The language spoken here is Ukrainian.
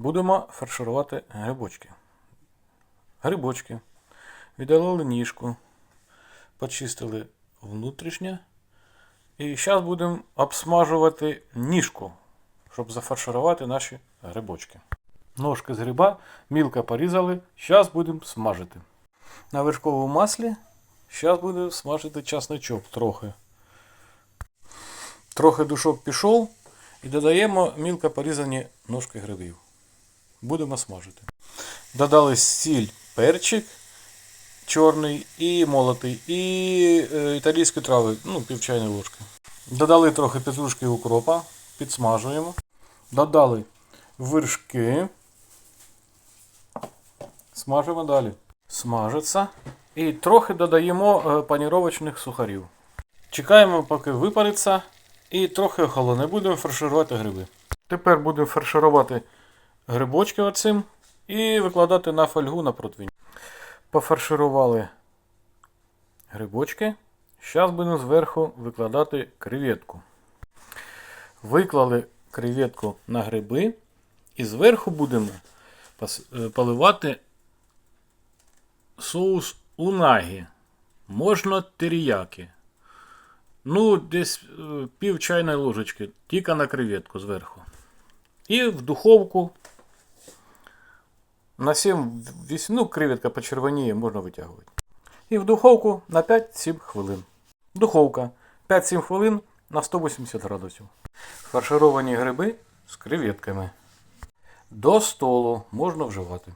Будемо фарширувати грибочки. Грибочки. Віддалили ніжку, почистили внутрішнє. І зараз будемо обсмажувати ніжку, щоб зафарширувати наші грибочки. Ножки з гриба мілко порізали. Зараз будемо смажити. На вершковому маслі зараз будемо смажити часничок трохи. Трохи душок пішов і додаємо мілко порізані ножки грибів. Будемо смажити. Додали сіль, перчик чорний і молотий, і е, італійські трави, ну, пів чайної ложки. Додали трохи петрушки укропа, підсмажуємо. Додали вершки. Смажимо далі. Смажиться. І трохи додаємо е, паніровочних сухарів. Чекаємо, поки випариться. І трохи охолоне. Будемо фарширувати гриби. Тепер будемо фарширувати грибочки оцим і викладати на фольгу на противень. Пофарширували грибочки. Зараз будемо зверху викладати креветку. Виклали креветку на гриби і зверху будемо е, поливати соус унагі. Можна теріяки. Ну, десь е, пів чайної ложечки, тільки на креветку зверху. І в духовку на 7, 8, ну, кривітка почервоніє, можна витягувати. І в духовку на 5-7 хвилин. Духовка 5-7 хвилин на 180 градусів. Фаршировані гриби з креветками. До столу можна вживати.